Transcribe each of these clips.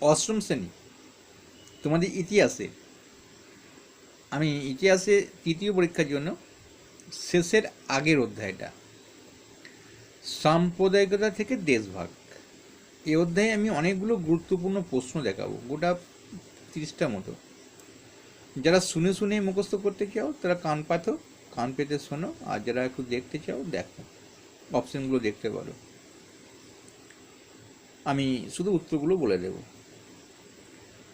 অষ্টম শ্রেণি। তোমাদের ইতিহাসে, আমি ইতিহাসে তৃতীয় পরীক্ষার জন্য শেষের আগের অধ্যায়টা, সাম্প্রদায়িকতা থেকে দেশভাগ, এই অধ্যায়ে আমি অনেকগুলো গুরুত্বপূর্ণ প্রশ্ন দেখাবো, গোটা তিরিশটা মতো। যারা শুনে শুনে মুখস্থ করতে চাও, তারা কান পাতো কান পেতে শোনো, আর যারা একটু দেখতে চাও, দেখো। অপশনগুলো দেখতে পারো। আমি শুধু উত্তরগুলো বলে দেব।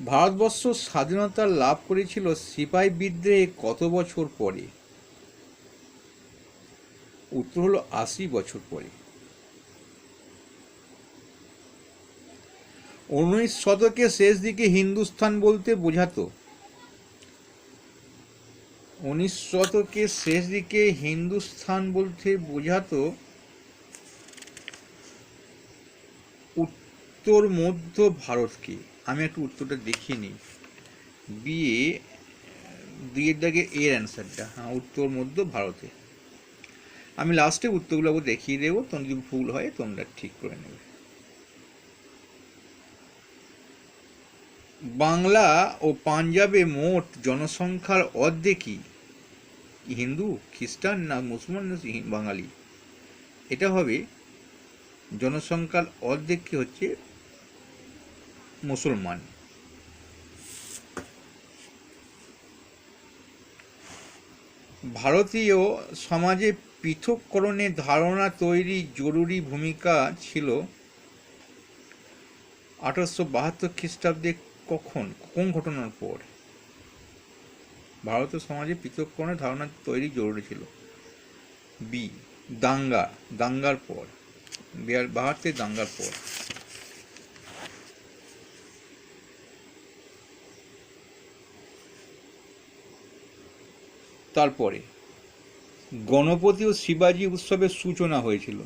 ভারতবর্ষ স্বাধীনতা লাভ করেছিল সিপাহী বিদ্রোহে কত বছর পরে? উত্তর হলো আশি বছর পরে। উনিশ শতকের শেষ দিকে হিন্দুস্থান বলতে বোঝাতো। উনিশ শতকের শেষ দিকে হিন্দুস্থান বলতে বোঝাতো উত্তর মধ্য ভারতকে। আমি একটু উত্তরটা দেখিয়ে নিই। বিয়ে দুইয়ের দাগে এর অ্যান্সারটা হ্যাঁ উত্তর মধ্য ভারতে। আমি লাস্টে উত্তরগুলো দেখিয়ে দেবো। তোমার যদি ভুল হয়, তোমরা ঠিক করে নেবে। বাংলা ও পাঞ্জাবে মোট জনসংখ্যার অর্ধেকই হিন্দু, খ্রিস্টান না মুসলমান না বাঙালি? এটা হবে জনসংখ্যার অর্ধেক কি হচ্ছে? মুসলমান। ভারতীয় সমাজে পৃথককরণের ধারণা তৈরি জরুরি ভূমিকা ছিল আঠারোশো বাহাত্তর খ্রিস্টাব্দে কখন, কোন ঘটনার পর? ভারতীয় সমাজে পৃথককরণের ধারণা তৈরি জরুরি ছিল। বি, দাঙ্গা, দাঙ্গার পর। বাহাত্তর দাঙ্গার পর। তারপরে গণপতি ও শিবাজি উৎসবের সূচনা হয়েছিল।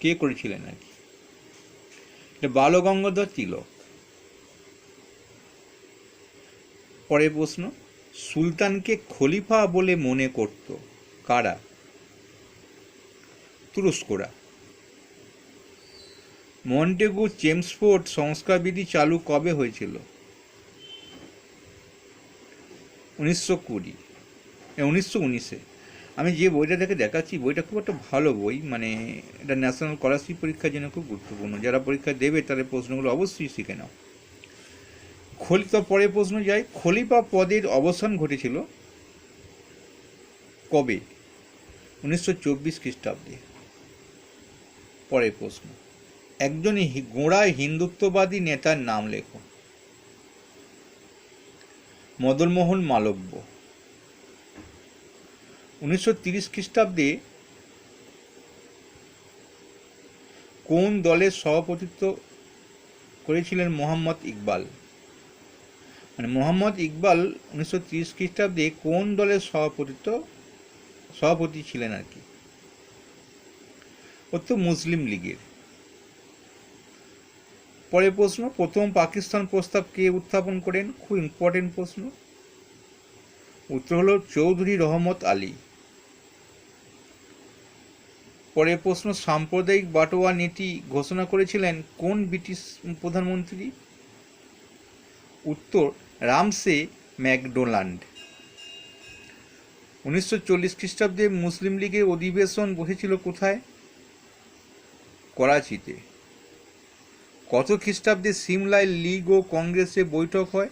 কে করেছিলেন আর কি? বালগঙ্গাধর তিলক। পরের প্রশ্ন, সুলতানকে খলিফা বলে মনে করত কারা? তুরস্করা। মন্টেগু চেমসফোর্ড সংস্কারবিধি চালু কবে হয়েছিল? উনিশশো কুড়ি উনিশশো উনিশে। আমি যে বইটা থেকে দেখাচ্ছি, বইটা খুব একটা ভালো বই মানে এটা ন্যাশনাল স্কলারশিপ পরীক্ষার জন্য খুব গুরুত্বপূর্ণ। যারা পরীক্ষা দেবে, তাদের প্রশ্নগুলো অবশ্যই শিখে নাও। খলি তো পরের প্রশ্ন যাই খলিফা পদের অবসান ঘটেছিল কবে? উনিশশো চব্বিশ খ্রিস্টাব্দে। পরের প্রশ্ন একজন গোঁড়া হিন্দুত্ববাদী নেতার নাম লেখো। মদনমোহন মালব্য। উনিশশো তিরিশ খ্রিস্টাব্দে কোন দলের সভাপতিত্ব করেছিলেন মোহাম্মদ ইকবাল? মানে মোহাম্মদ ইকবাল উনিশশো তিরিশ খ্রিস্টাব্দে কোন দলের সভাপতিত্ব, সভাপতি ছিলেন আর কি? ও তো মুসলিম লীগের। পরের প্রশ্ন, প্রথম পাকিস্তান প্রস্তাব কে উত্থাপন করেন? খুব ইম্পর্টেন্ট প্রশ্ন। উত্তর হলো চৌধুরী রহমত আলী। পরের প্রশ্ন, সাম্প্রদায়িক বাটোয়া নীতি ঘোষণা করেছিলেন কোন ব্রিটিশ প্রধানমন্ত্রী? উত্তর, রামসে ম্যাকডোনাল্ড। উনিশশো চল্লিশ খ্রিস্টাব্দে মুসলিম লীগের অধিবেশন বসেছিল কোথায়? করাচিতে। কত খ্রিস্টাব্দে সিমলায় লীগ ও কংগ্রেসে বৈঠক হয়?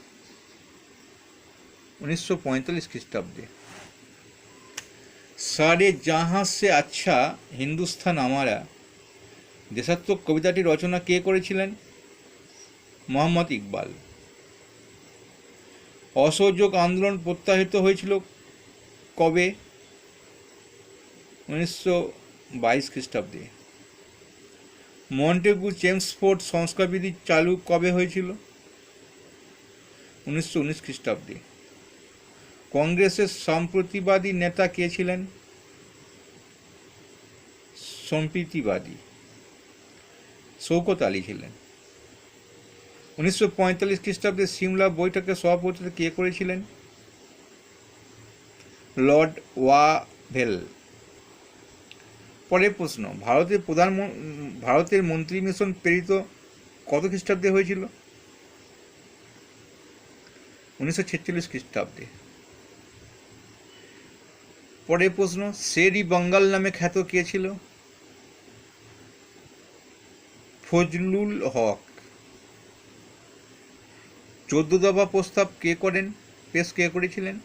উনিশশো পঁয়তাল্লিশ খ্রিস্টাব্দে। সারে জাহাঁ সে আচ্ছা হিন্দুস্থান আমারা। দেশাত্মক কবিতাটি রচনা কে করেছিলেন? মোহাম্মদ ইকবাল। অসহযোগ আন্দোলন প্রত্যাহিত হয়েছিল কবে? উনিশশো বাইশ খ্রিস্টাব্দে। মন্টেগু চেমসফোর্ড সংস্কারবিধি চালু কবে হয়েছিল? উনিশশো উনিশ খ্রিস্টাব্দে। কংগ্রেসের সম্প্রতিবাদী নেতা কে ছিলেন? সম্প্রীতিবাদী। শৌকত আলী ছিলেন। উনিশশো পঁয়তাল্লিশ খ্রিস্টাব্দে সিমলা বৈঠকে সভাপতিত্ব কে করেছিলেন? Lord Wavell. পরের প্রশ্ন, ভারতের প্রধান ভারতের মন্ত্রী মিশন প্রেরিত কত খ্রিস্টাব্দে হয়েছিল? উনিশশো ছেচল্লিশ খ্রিস্টাব্দে। পরের প্রশ্ন শেরি বঙ্গাল নামে খ্যাত কে ছিল? ফজলুল হক। চোদ্দ দফা প্রস্তাব কে করেন? পেশ কে করেছিলেন?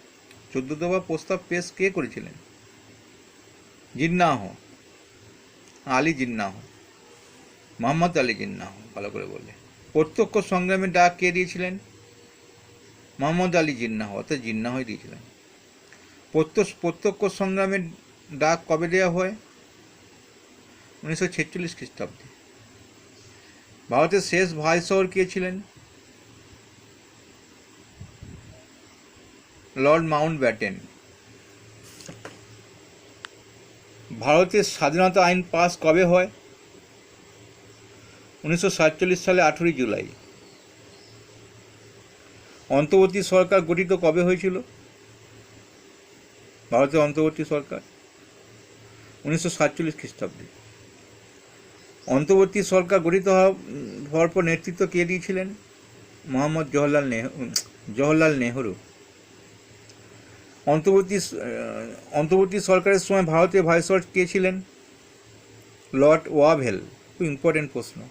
চোদ্দ দফা প্রস্তাব পেশ কে করেছিলেন? জিন্নাহ। আলী জিন্নাহ, মোহাম্মদ আলী জিন্নাহ, ভালো করে বললে। প্রত্যক্ষ সংগ্রামে ডাক কে দিয়েছিলেন? মোহাম্মদ আলী জিন্নাহ, অর্থাৎ জিন্নাহই দিয়েছিলেন। প্রত্যক্ষ প্রত্যক্ষ সংগ্রামের ডাক কবে দেওয়া হয়? উনিশশো ছেচল্লিশ খ্রিস্টাব্দে। ভারতের শেষ ভাইসর কে ছিলেন? Lord Mountbatten. ভারতের স্বাধীনতা আইন পাস কবে হয়? উনিশশো সাতচল্লিশ সালে আঠেরোই জুলাই। অন্তর্বর্তী সরকার গঠিত কবে হয়েছিল? ভারতের অন্তর্বর্তী সরকার। উনিশশো সাতচল্লিশ খ্রিস্টাব্দে। অন্তর্বর্তী সরকার গঠিত হওয়া- হওয়ার পর নেতৃত্ব কে দিয়েছিলেন? মোহাম্মদ জওহরলাল নেহরু জওহরলাল নেহরু। অন্তর্বর্তী অন্তর্বর্তী সরকারের সময় ভারতের ভাইসরয় কে ছিলেন? লর্ড ওয়াভেল, খুব ইম্পর্টেন্ট প্রশ্ন।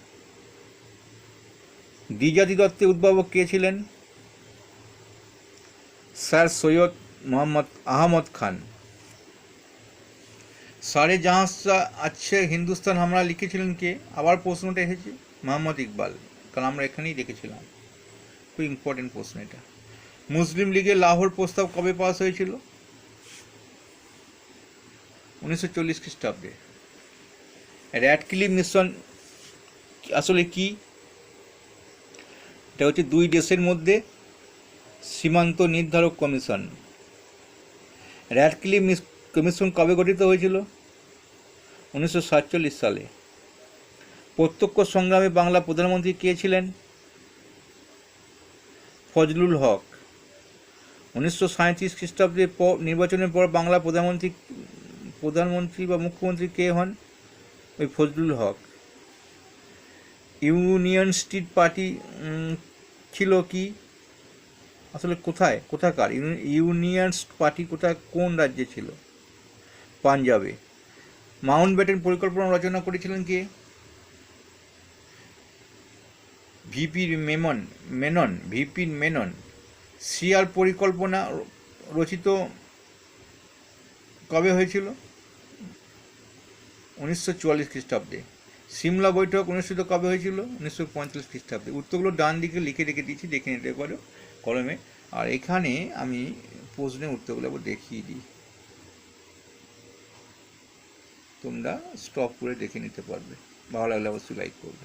দ্বিজাতি দত্তের উদ্ভাবক কে ছিলেন? স্যার সৈয়দ মোহাম্মদ আহমদ খান। সারে জাহাজটা আছে হিন্দুস্তান হামলা লিখেছিলেন কে? আবার প্রশ্নটা এসেছে, মোহাম্মদ ইকবাল। কারণ আমরা এখানেই দেখেছিলাম। খুব ইম্পর্টেন্ট প্রশ্ন এটা। মুসলিম লীগের লাহোর প্রস্তাব কবে পাস হয়েছিল? উনিশশো চল্লিশ খ্রিস্টাব্দে। র্যাডক্লিফ মিশন আসলে কি? এটা হচ্ছে দুই দেশের মধ্যে সীমান্ত নির্ধারক কমিশন। র্যাডক্লিফ কমিশন কবে গঠিত হয়েছিল? উনিশশো সাতচল্লিশ সালে। প্রত্যক্ষ সংগ্রামে বাংলা প্রধানমন্ত্রী কে ছিলেন? ফজলুল হক। উনিশশো সাঁত্রিশ খ্রিস্টাব্দে পর নির্বাচনের পর বাংলা প্রধানমন্ত্রী প্রধানমন্ত্রী বা মুখ্যমন্ত্রী কে হন? ওই Fazlul Huq. Union street party ছিল কি? আসলে কোথায়? কোথাকার? ইউনি- ইউনিয়ন পার্টি কোথায়? কোন রাজ্যে ছিল? পাঞ্জাবে। মাউন্ট ব্যাটেন পরিকল্পনা রচনা করেছিলেন কে? VP Memon, Menon VP Menon. CR পরিকল্পনা রচিত কবে হয়েছিল? উনিশশো চুয়াল্লিশ খ্রিস্টাব্দে। সিমলা বৈঠক অনুষ্ঠিত কবে হয়েছিল? উনিশশো পঁয়তাল্লিশ খ্রিস্টাব্দে। উত্তরগুলো ডান দিকে লিখে রেখে দিয়েছি দেখে নিতে পারো কলমে। আর এখানে আমি প্রশ্নের উত্তরগুলো আবার দেখিয়ে দিই। তোমরা স্টপ করে দেখে নিতে পারবে। ভালো লাগলে অবশ্যই লাইক করবে।